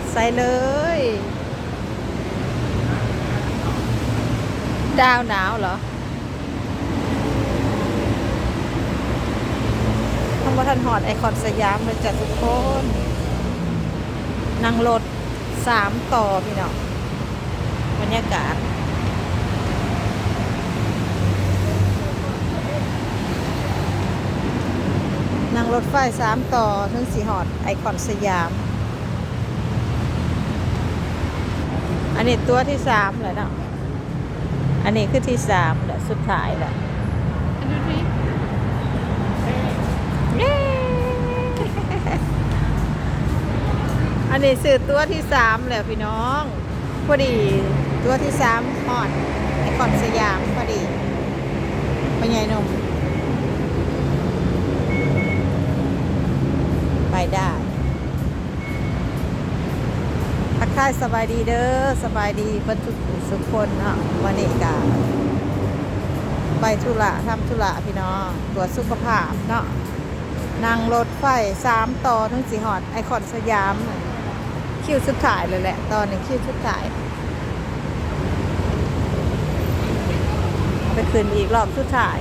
ดใส่เลย ดาวหนาวเหรอทำว่าทันหอดไอคอนสยามเลยจ้ะทุกคน นั่งรถสามต่อพี่น้องบรรยากาศนั่งรถไฟสามต่อถึงสีหอดไอคอนสยาม อันนี้ตัวที่สามแล้วเนาะ อันนี้คือที่สามแหละสุดท้ายแหละเย้อันนี้สื่อตัวที่สามแล้วพี่น้อง พอดีตัวที่สามหอดไอคอนสยามพอดีเป็นไงหนม ทักทายสบายดีเด้อสบายดีเพื่อนทุกทุกคนเนาะวันนี้กาไปธุระทำธุระพี่น้องตรวจสุขภาพเนาะนั่งรถไฟสามต่อถึงสีหอดไอคอนสยาม คิวสุดท้ายเลยแหละ ตอนนี้คิวสุดท้ายไปคืนอีกรอบสุดท้าย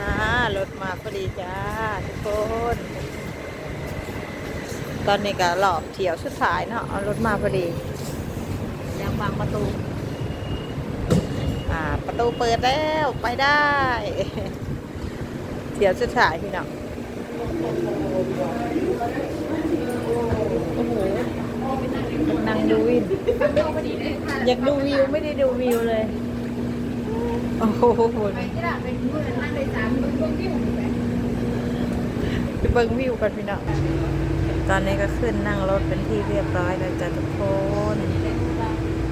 อ่ารถมาพอดีจ้าทุกคน ตอนนี้ก็รอบเที่ยวสุดท้ายเนาะเอารถมาพอดียังวางประตู อ่า ประตูเปิดแล้วไปได้เที่ยวสุดท้ายพี่น้องโอ้โหนั่งดูวิวอยากดูวิวไม่ได้ดูวิวเลย โอ้โหไปเบิ้งวิวกันพี่น้อง ตอนนี้ก็ขึ้นนั่งรถเป็นที่เรียบร้อยแล้วจ้ะทุกคน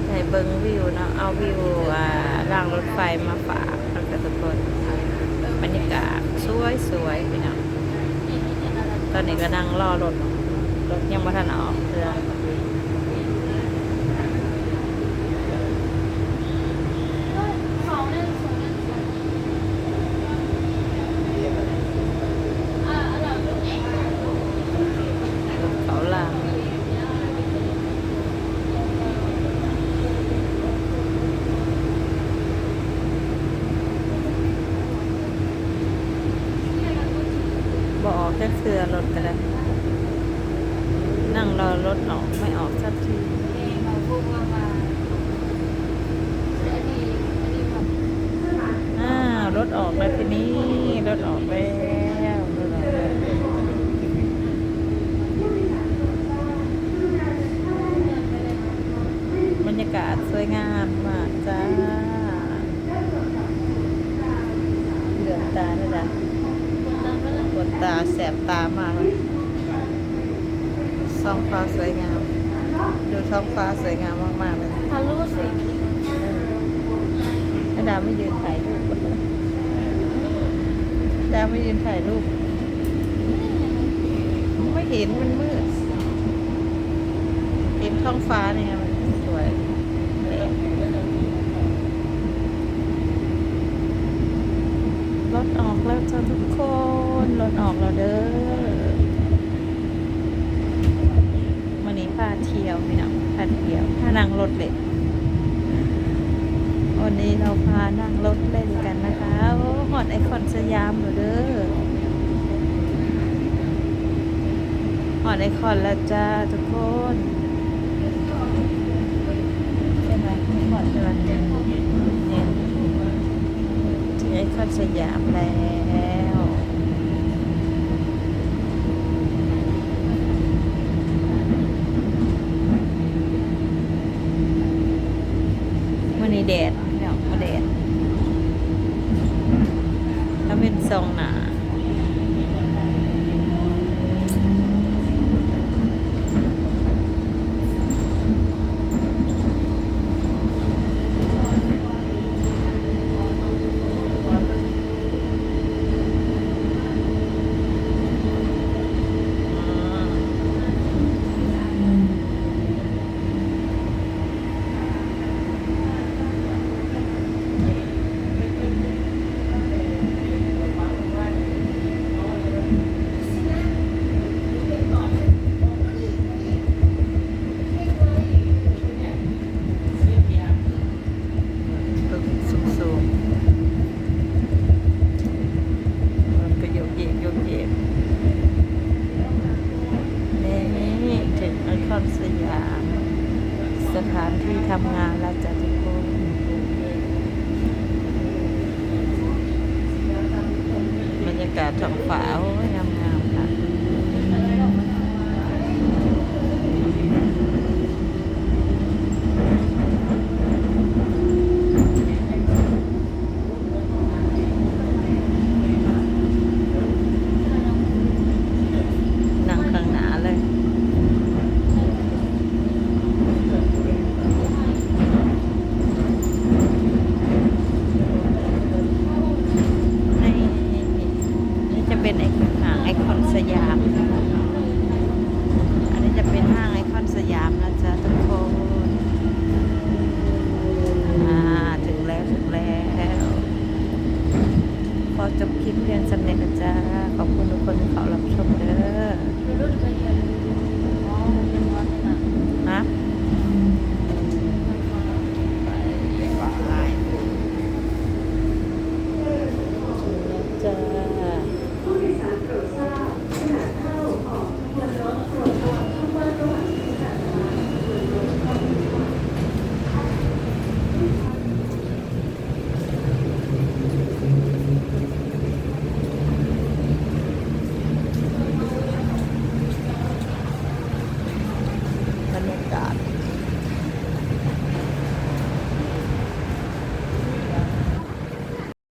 ในเบิงวิวเนาะเอาวิวอ่ารางรถไฟมาฝากแล้วจ้ะทุกคนบรรยากาศสวยสวยๆพี่น้องตอนนี้ก็นั่งรอรถรถยังไม่ทันออกเรือเขาลางบออก แค่เรือรถกันแล้วนั่งรอรถออกไม่ออกสักทีอ่ารถออกแล้วทีนี้รถออกแล้วรถออกแล้วบรรยากาศสวยงามมากจ้าเหลืองตาเลยนะปวด ตาแสบตามากเลยท้องฟ้าสวยงาม ดูท้องฟ้าสวยงามมากๆเลยทะลุสิให้ดาวไม่ยืนถ่ายรูปดาวไม่ยืนถ่ายรูป ไม่เห็นมันมืด เห็นท้องฟ้าเนี่ยมันสวยแหลมรถออกแล้วจ้าทุกคน รถออกแล้วเด้อวันนี้พาเที่ยวพี่ น้องพาเที่ยวพานั่งรถเล็กวันนี้เราพานั่งรถเล่นกันนะคะหอดไอคอนสยามเหรอเด้อหอดไอคอนแล้วจ้าทุกคนใช่ไหมหอดใช่ไหมเนี่ยไอคอนสยามแล้ววันนี้แดดเนาะมาแดดถ้าเป็นทรงหนา สถานที่ทำงานแล้วจ้ะทุกคน บรรย